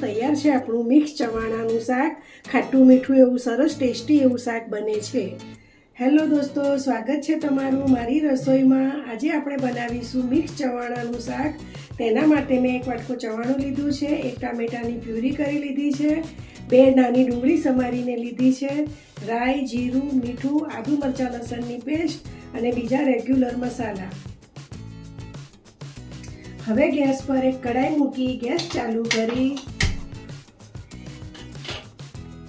તૈયાર છે આપણું મિક્સ ચવાણાનું શાક. ખાટું મીઠું એવું સરસ ટેસ્ટી એવું શાક બને છે. હેલો દોસ્તો, સ્વાગત છે તમારું મારી રસોઈમાં. આજે આપણે બનાવીશું મિક્સ ચવાણાનું શાક. તેના માટે મેં એક વાટકો ચવાણું લીધું છે, એક ટામેટાની પ્યુરી કરી લીધી છે, બે નાની ડુંગળી સમારીને લીધી છે, રાઈ, જીરું, મીઠું, આદુ મરચાં લસણની પેસ્ટ અને બીજા રેગ્યુલર મસાલા. હવે ગેસ પર એક કડાઈ મૂકી ગેસ ચાલુ કરી.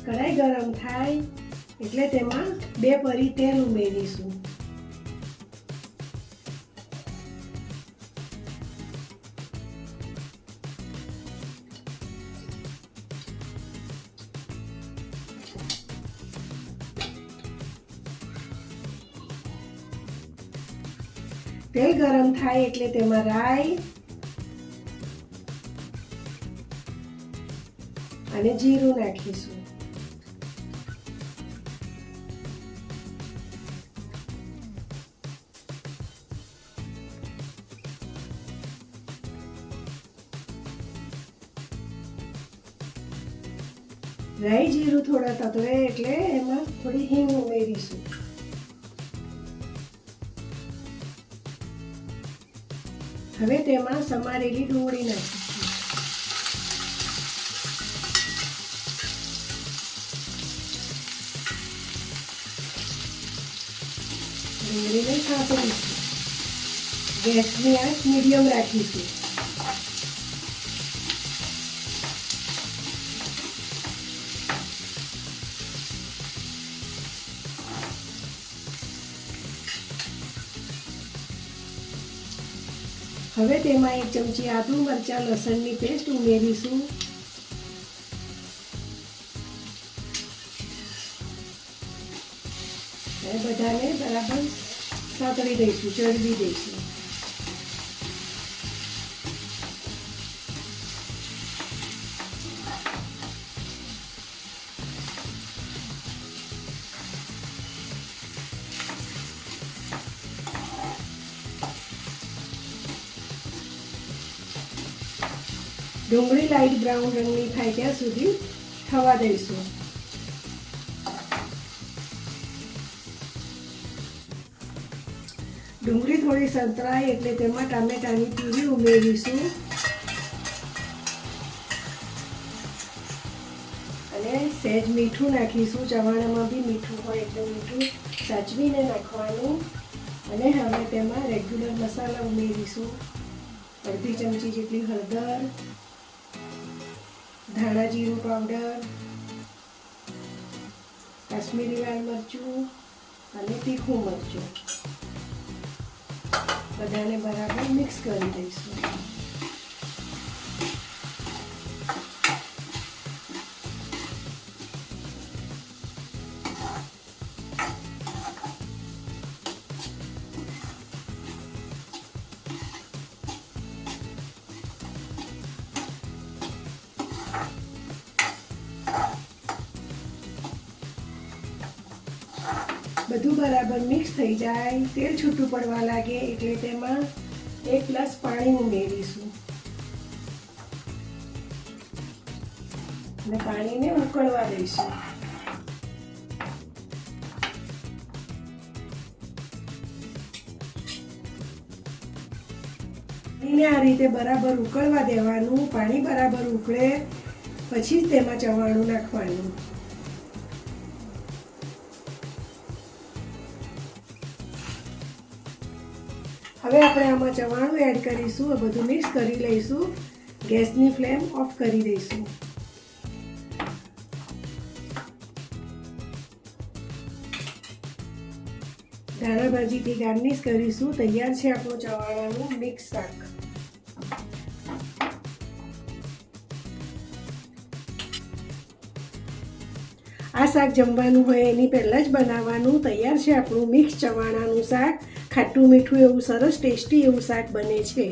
કડાઈ ગરમ થાય એટલે તેમાં બે પરી તેલ ઉમેરીશું. તેલ ગરમ થાય એટલે તેમાં રાઈ અને જીરું નાખીશું. રાઈ જીરું થોડા તતવે એટલે એમાં થોડી હિંગ ઉમેરીશું. હવે તેમાં સમારેલી ડુંગળી નાખીશું. ડુંગળીને કાપીશું ગેસની આંચ મીડિયમ રાખીશું. હવે તેમાં એક ચમચી આદુ મરચાં લસણની પેસ્ટ ઉમેરીશું. બધાને બરાબર સાતળી દઈશું ચડવી દઈશું. ડુંગળી લાઈટ બ્રાઉન રંગની થાય ત્યાં સુધી થવા દઈશું. ડુંગળી થોડી સંતરાય એટલે તેમાં ટામેટાની પ્યુરી ઉમેરીશું. અને સહેજ મીઠું નાખીશું. ચવાણામાં બી મીઠું હોય એટલે મીઠું સાચવીને નાખવાનું. અને હવે તેમાં રેગ્યુલર મસાલા ઉમેરીશું. અડધી ચમચી જેટલી હળદર ધાણા જીરું પાવડર કાશ્મીરી લાલ મરચું અને તીખું મરચું. બધાને બરાબર મિક્સ કરી દઈશું. બધું બરાબર મિક્સ થઈ જાય. તેલ છૂટું પડવા લાગે એટલે તેમાં એક ગ્લાસ પાણી ઉમેરીશું. અને પાણીને ઉકળવા દઈશું. પાણીને આ રીતે બરાબર ઉકળવા દેવાનું, પાણી બરાબર ઉકળે, પછી જ તેમાં ચવાણું નાખવાનું. હવે આપણે આમાં ચવાણું એડ કરીશું બધું મિક્સ કરી લઈશું. ગેસની ફ્લેમ ઓફ કરી દઈશું. ધાણા ભાજીથી ગાર્નિશ કરીશું. તૈયાર છે આપણું ચવાણાનું મિક્સ શાક. આ શાક જમવાનું હોય એની પહેલાં જ બનાવવાનું. તૈયાર છે આપણું મિક્સ ચવાણાનું શાક. ખાટું મીઠું એવું સરસ ટેસ્ટી એવું શાક બને છે.